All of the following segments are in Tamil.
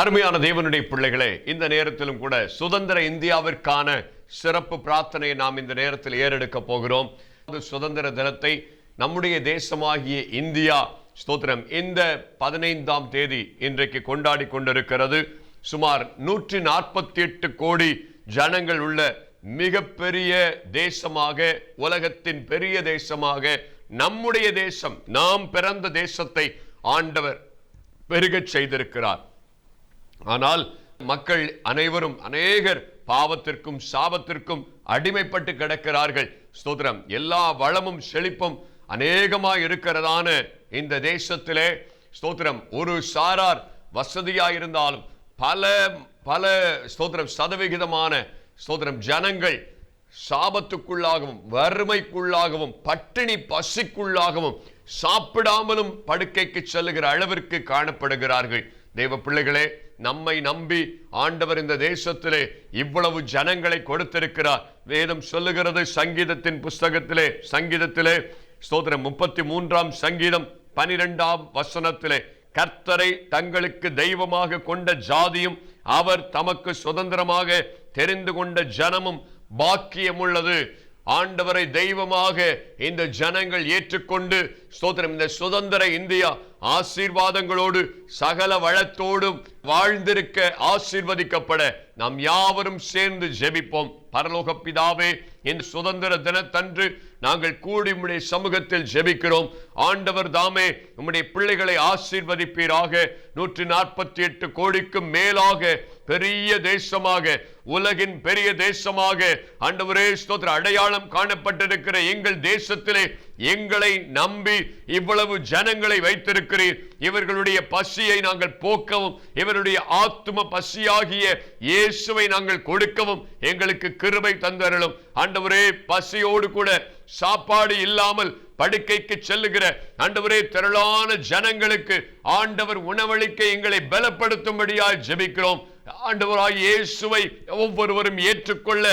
அருமையான தேவனுடைய பிள்ளைகளே இந்த நேரத்திலும் கூட சுதந்திர இந்தியாவிற்கான சிறப்பு பிரார்த்தனையை நாம் இந்த நேரத்தில் ஏறெடுக்க போகிறோம். அது சுதந்திர தினத்தை நம்முடைய தேசமாகிய இந்தியா ஸ்தோத்திரம் இந்த பதினைந்தாம் தேதி இன்றைக்கு கொண்டாடி கொண்டிருக்கிறது. சுமார் நூற்றி நாற்பத்தி எட்டு கோடி ஜனங்கள் உள்ள மிகப்பெரிய தேசமாக உலகத்தின் பெரிய தேசமாக நம்முடைய தேசம் நாம் பிறந்த தேசத்தை ஆண்டவர் பெருகச் செய்திருக்கிறார். ஆனால் மக்கள் அனைவரும் அநேகர் பாவத்திற்கும் சாபத்திற்கும் அடிமைப்பட்டு கிடக்கிறார்கள். ஸ்தோத்திரம். எல்லா வளமும் செழிப்பும் அநேகமாக இருக்கிறதான இந்த தேசத்திலே ஸ்தோத்திரம் ஒரு சாரார் வசதியாக இருந்தாலும் பல பல ஸ்தோத்திரம் சதவிகிதமான ஸ்தோத்திரம் ஜனங்கள் சாபத்துக்குள்ளாகவும் வறுமைக்குள்ளாகவும் பட்டினி பசிக்குள்ளாகவும் சாப்பிடாமலும் படுக்கைக்கு செல்லுகிற அளவிற்கு காணப்படுகிறார்கள். தேவ பிள்ளைகளே நம்மை நம்பி ஆண்டவர் இந்த தேசத்திலே இவ்வளவு ஜனங்களை கொடுத்திருக்கிறார். வேதம் சொல்லுகிறது சங்கீதத்தின் புஸ்தகத்திலே சங்கீதத்திலே ஸ்தோத்திரம் முப்பத்தி மூன்றாம் சங்கீதம் பனிரெண்டாம் வசனத்திலே கர்த்தரை தங்களுக்கு தெய்வமாக கொண்ட ஜாதியும் அவர் தமக்கு சுதந்திரமாக தெரிந்து கொண்ட ஜனமும் பாக்கியமுள்ளது. ஆண்டவரை தெய்வமாக இந்த ஜனங்கள் ஏற்றுக்கொண்டு ஸ்தோத்திரம் இந்த சுதந்திர இந்தியா ஆசீர்வாதங்களோடு சகல வளத்தோடும் வாழ்ந்திருக்க ஆசீர்வதிக்கப்பட நாம் யாவரும் சேர்ந்து ஜெபிப்போம். பரலோக பிதாவே இந்த சுதந்திர தினத்தன்று நாங்கள் கூடி உம்முடைய சமூகத்தில் ஜெபிக்கிறோம். ஆண்டவர் தாமே உம்முடைய பிள்ளைகளை ஆசீர்வதிப்பீராக. நூற்றி நாற்பத்தி எட்டு கோடிக்கும் மேலாக பெரிய தேசமாக உலகின் பெரிய தேசமாக ஆண்டவரே ஸ்தோத்திர அடையாளம் காணப்பட்டிருக்கிற எங்கள் தேசத்திலே எங்களை நம்பி இவ்வளவு ஜனங்களை வைத்திருக்கிறீர். இவர்களுடைய பசியை நாங்கள் போக்கவும் இவருடைய ஆத்தும பசியாகிய இயேசுவை நாங்கள் கொடுக்கவும் எங்களுக்கு கிருபை தந்தரலும் ஆண்டவரே பசியோடு கூட சாப்பாடு இல்லாமல் படுக்கைக்கு செல்லுகிற ஆண்டவரே திரளான ஜனங்களுக்கு ஆண்டவர் உணவளிக்க எங்களை பலப்படுத்தும்படியாய் ஜெபிக்கிறோம். ஆண்டவராய் இயேசுவை ஒவ்வொருவரும் ஏற்றுக்கொள்ள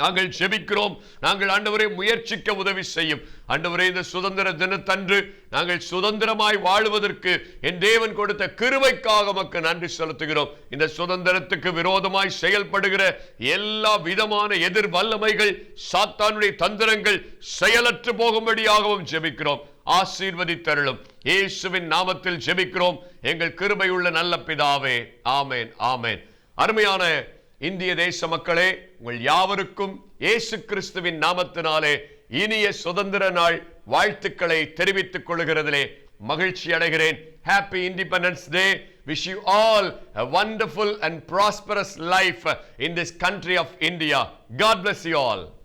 நாங்கள் ஜெபிக்கிறோம். நாங்கள் ஆண்டவரை முயற்சிக்க உதவி செய்யும். ஆண்டவரே இந்த சுதந்திர தினத்தன்று நாங்கள் சுதந்திரமாய் வாழுவதற்கு என் தேவன் கொடுத்த கிருவைக்காக மக்கு நன்றி செலுத்துகிறோம். இந்த சுதந்திரத்துக்கு விரோதமாய் செயல்படுகிற எல்லா விதமான எதிர் வல்லமைகள் சாத்தானுடைய தந்திரங்கள் செயலற்று போகும்படியாகவும் ஜெபிக்கிறோம். ஆசீர்வதித்தருளும். இயேசுவின் நாமத்தில் ஜெபிக்கிறோம். எங்கள் கிருபையுள்ள நல்ல பிதாவே ஆமேன் ஆமேன். அருமையான இந்திய தேச மக்களே உங்கள் யாவருக்கும் இயேசு கிறிஸ்துவின் நாமத்தினாலே இனிய சுதந்திர நாள் வாழ்த்துக்களை தெரிவித்துக் கொள்கிறதிலே மகிழ்ச்சி அடைகிறேன். Happy independence day wish you all a wonderful and prosperous life in this country of India. God bless you all.